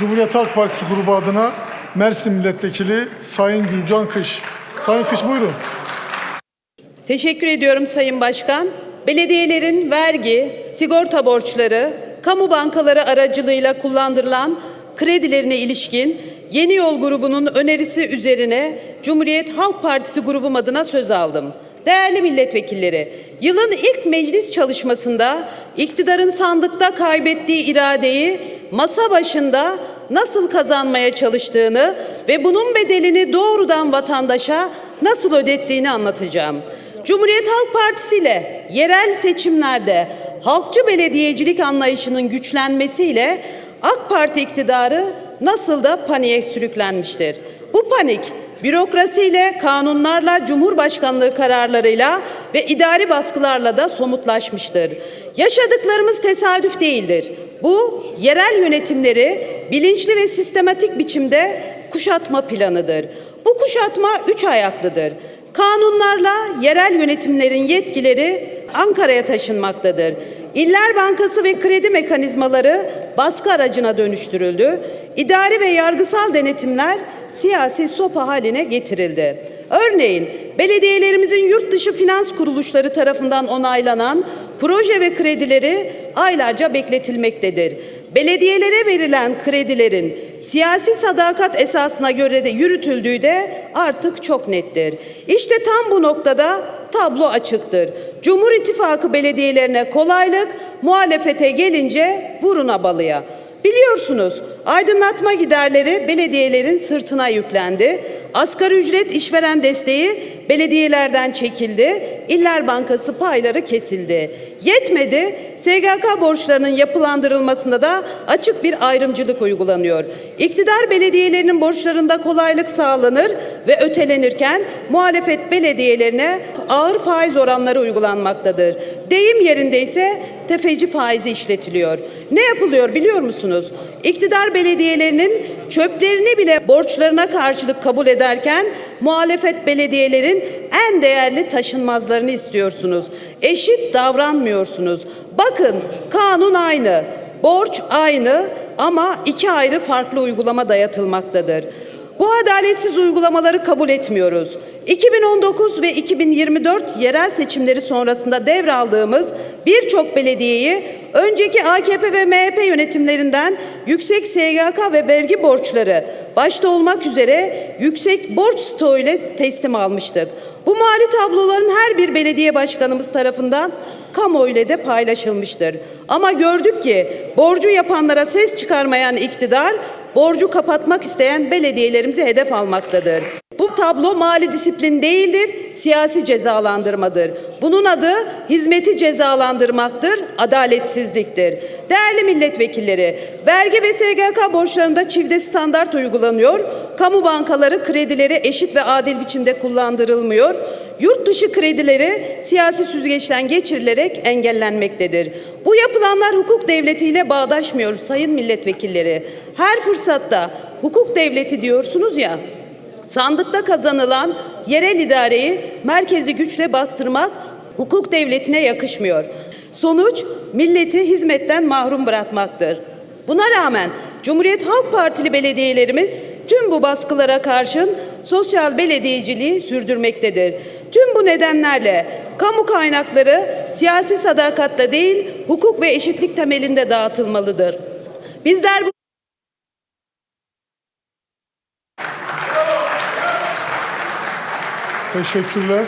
Cumhuriyet Halk Partisi grubu adına Mersin Milletvekili Sayın Gülcan Kış. Sayın Kış buyurun. Teşekkür ediyorum Sayın Başkan. Belediyelerin vergi, sigorta borçları, kamu bankaları aracılığıyla kullandırılan kredilerine ilişkin Yeni Yol grubunun önerisi üzerine Cumhuriyet Halk Partisi grubum adına söz aldım. Değerli milletvekilleri, yılın ilk meclis çalışmasında iktidarın sandıkta kaybettiği iradeyi masa başında nasıl kazanmaya çalıştığını ve bunun bedelini doğrudan vatandaşa nasıl ödettiğini anlatacağım. Cumhuriyet Halk Partisi ile yerel seçimlerde halkçı belediyecilik anlayışının güçlenmesiyle AK Parti iktidarı nasıl da paniğe sürüklenmiştir. Bu panik bürokrasiyle, kanunlarla, cumhurbaşkanlığı kararlarıyla ve idari baskılarla da somutlaşmıştır. Yaşadıklarımız tesadüf değildir. Bu yerel yönetimleri bilinçli ve sistematik biçimde kuşatma planıdır. Bu kuşatma üç ayaklıdır. Kanunlarla yerel yönetimlerin yetkileri Ankara'ya taşınmaktadır. İller Bankası ve kredi mekanizmaları baskı aracına dönüştürüldü. İdari ve yargısal denetimler siyasi sopa haline getirildi. Örneğin belediyelerimizin yurt dışı finans kuruluşları tarafından onaylanan proje ve kredileri aylarca bekletilmektedir. Belediyelere verilen kredilerin siyasi sadakat esasına göre de yürütüldüğü de artık çok nettir. İşte tam bu noktada tablo açıktır. Cumhur İttifakı belediyelerine kolaylık, muhalefete gelince vuruna balıya. Biliyorsunuz aydınlatma giderleri belediyelerin sırtına yüklendi. Asgari ücret işveren desteği belediyelerden çekildi. İller Bankası payları kesildi. Yetmedi. SGK borçlarının yapılandırılmasında da açık bir ayrımcılık uygulanıyor. İktidar belediyelerinin borçlarında kolaylık sağlanır ve ötelenirken muhalefet belediyelerine ağır faiz oranları uygulanmaktadır. Deyim yerinde ise tefeci faizi işletiliyor. Ne yapılıyor biliyor musunuz? İktidar belediyelerinin çöplerini bile borçlarına karşılık kabul ederken muhalefet belediyelerin en değerli taşınmazlarını istiyorsunuz. Eşit davranmıyorsunuz. Bakın kanun aynı, borç aynı ama iki ayrı farklı uygulama dayatılmaktadır. Bu adaletsiz uygulamaları kabul etmiyoruz. 2019 ve 2024 yerel seçimleri sonrasında devraldığımız birçok belediyeyi önceki AKP ve MHP yönetimlerinden yüksek SGK ve vergi borçları başta olmak üzere yüksek borç stoğu ile teslim almıştık. Bu mali tabloların her bir belediye başkanımız tarafından kamuoyuyla de paylaşılmıştır. Ama gördük ki borcu yapanlara ses çıkarmayan iktidar borcu kapatmak isteyen belediyelerimizi hedef almaktadır. Bu tablo mali disiplin değildir, siyasi cezalandırmadır. Bunun adı hizmeti cezalandırmaktır, adaletsizliktir. Değerli milletvekilleri, vergi ve SGK borçlarında çifte standart uygulanıyor. Kamu bankaları kredileri eşit ve adil biçimde kullandırılmıyor. Yurt dışı kredileri siyasi süzgeçten geçirilerek engellenmektedir. Bu yapılanlar hukuk devletiyle bağdaşmıyor sayın milletvekilleri. Her fırsatta hukuk devleti diyorsunuz ya, sandıkta kazanılan yerel idareyi merkezi güçle bastırmak hukuk devletine yakışmıyor. Sonuç milleti hizmetten mahrum bırakmaktır. Buna rağmen Cumhuriyet Halk Partili belediyelerimiz tüm bu baskılara karşın sosyal belediyeciliği sürdürmektedir. Tüm bu nedenlerle kamu kaynakları siyasi sadakatle değil, hukuk ve eşitlik temelinde dağıtılmalıdır. Bizler bu Teşekkürler.